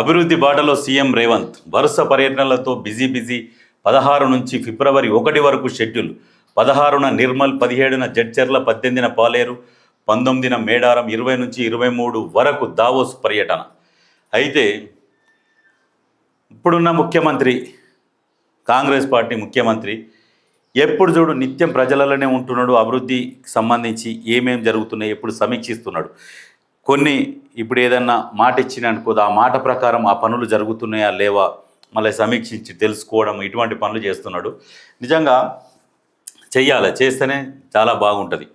అభివృద్ధి బాటలో సీఎం రేవంత్ వరుస పర్యటనలతో బిజీ బిజీ పదహారు నుంచి ఫిబ్రవరి ఒకటి వరకు షెడ్యూల్. పదహారున నిర్మల్ పదిహేడున జడ్చర్ల పద్దెనిమిదిన పాలేరు పంతొమ్మిదిన మేడారం ఇరవై నుంచి ఇరవై మూడు వరకు దావోస్ పర్యటన. అయితే ఇప్పుడున్న ముఖ్యమంత్రి కాంగ్రెస్ పార్టీ ముఖ్యమంత్రి ఎప్పుడు చూడు నిత్యం ప్రజలలోనే ఉంటున్నాడు. అభివృద్ధికి సంబంధించి ఏమేం జరుగుతున్నాయి ఎప్పుడు సమీక్షిస్తున్నాడు. కొన్ని ఇప్పుడు ఏదన్నా మాట ఇచ్చిన అనుకోదు ఆ మాట ప్రకారం ఆ పనులు జరుగుతున్నాయా లేవా మళ్ళీ సమీక్షించి తెలుసుకోవడం ఇటువంటి పనులు చేస్తున్నాడు. నిజంగా చెయ్యాలి చేస్తేనే చాలా బాగుంటుంది.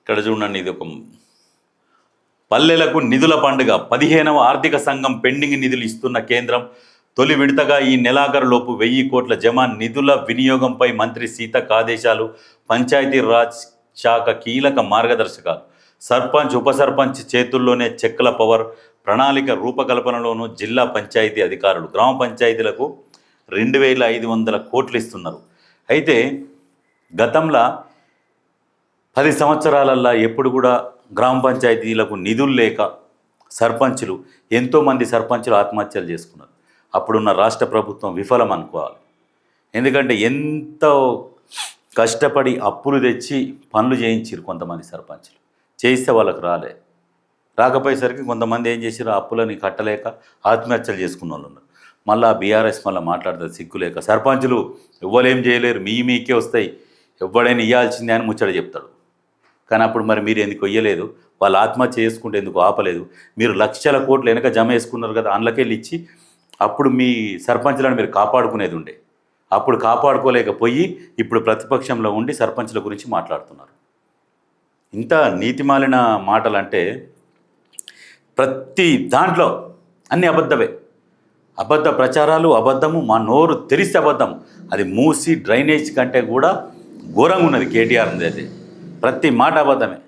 ఇక్కడ చూడండి ఇది ఒక పల్లెలకు నిధుల పండుగ. పదిహేనవ ఆర్థిక సంఘం పెండింగ్ నిధులు ఇస్తున్న కేంద్రం. తొలి విడతగా ఈ నెలాఖరులోపు వెయ్యి కోట్ల జమ నిధుల వినియోగంపై మంత్రి సీతక్క ఆదేశాలు. పంచాయతీ రాజ్ శాఖ కీలక మార్గదర్శకాలు. సర్పంచ్ ఉప సర్పంచ్ చేతుల్లోనే చెక్కుల పవర్ ప్రణాళిక రూపకల్పనలోనూ జిల్లా పంచాయతీ అధికారులు గ్రామ పంచాయతీలకు రెండు వేల ఐదు వందల కోట్లు ఇస్తున్నారు. అయితే గతంలో పది సంవత్సరాలల్లా ఎప్పుడు కూడా గ్రామ పంచాయతీలకు నిధులు లేక సర్పంచులు ఎంతోమంది సర్పంచులు ఆత్మహత్యలు చేసుకున్నారు. అప్పుడున్న రాష్ట్ర ప్రభుత్వం విఫలం అనుకోవాలి ఎందుకంటే ఎంతో కష్టపడి అప్పులు తెచ్చి పనులు చేయించారు కొంతమంది సర్పంచులు. చేయిస్తే వాళ్ళకి రాలే. రాకపోయేసరికి కొంతమంది ఏం చేశారు అప్పులని కట్టలేక ఆత్మహత్యలు చేసుకున్న వాళ్ళు ఉన్నారు. మళ్ళీ బీఆర్ఎస్ మళ్ళీ మాట్లాడుతుంది సిగ్గులేక సర్పంచులు ఎవ్వరేం చేయలేరు. మీ మీకే వస్తాయి. ఎవడైనా ఇవ్వాల్సిందే అని ముచ్చట చెప్తాడు. కానీ అప్పుడు మరి మీరు ఎందుకు ఇయ్యలేదు వాళ్ళు ఆత్మహత్య చేసుకుంటే ఎందుకు ఆపలేదు? మీరు లక్షల కోట్లు వెనక జమ వేసుకున్నారు కదా అందులోకెళ్ళి ఇచ్చి అప్పుడు మీ సర్పంచులను మీరు కాపాడుకునేది ఉండే. అప్పుడు కాపాడుకోలేకపోయి ఇప్పుడు ప్రతిపక్షంలో ఉండి సర్పంచుల గురించి మాట్లాడుతున్నారు. ఇంత నీతిమాలిన మాటలంటే ప్రతి దాంట్లో అన్ని అబద్ధమే. అబద్ధ ప్రచారాలు అబద్ధము మా నోరు తెరిస్తే అబద్ధం. అది మూసి డ్రైనేజ్ కంటే కూడా ఘోరంగా ఉన్నది కేటీఆర్ ఉంది అది ప్రతి మాట అబద్ధమే.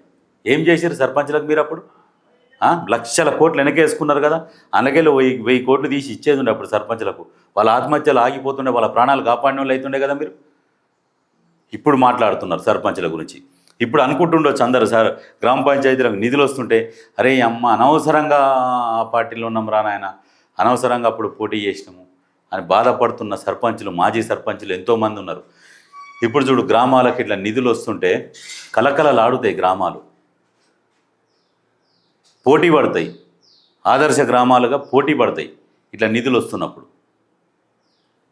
ఏం చేశారు సర్పంచ్లకు మీరు అప్పుడు? లక్షల కోట్లు వెనకేసుకున్నారు కదా. అనకెళ్ళి వెయ్యి వెయ్యి కోట్లు తీసి ఇచ్చేది ఉండే అప్పుడు సర్పంచ్లకు. వాళ్ళ ఆత్మహత్యలు ఆగిపోతుండే వాళ్ళ ప్రాణాలు కాపాడిన వాళ్ళు అవుతుండే కదా మీరు. ఇప్పుడు మాట్లాడుతున్నారు సర్పంచ్ల గురించి. ఇప్పుడు అనుకుంటుండొచ్చు అందరు సార్ గ్రామ పంచాయతీలకు నిధులు వస్తుంటే అరే అమ్మ అనవసరంగా ఆ పార్టీలో ఉన్నాం రా నాయన. అనవసరంగా అప్పుడు పోటీ చేసినాము. అని బాధపడుతున్న సర్పంచులు మాజీ సర్పంచులు ఎంతోమంది ఉన్నారు. ఇప్పుడు చూడు గ్రామాలకు ఇట్లా నిధులు వస్తుంటే కలకలలాడుతాయి గ్రామాలు. పోటీ పడతాయి. ఆదర్శ గ్రామాలుగా పోటీ పడతాయి. ఇట్లా నిధులు వస్తున్నప్పుడు.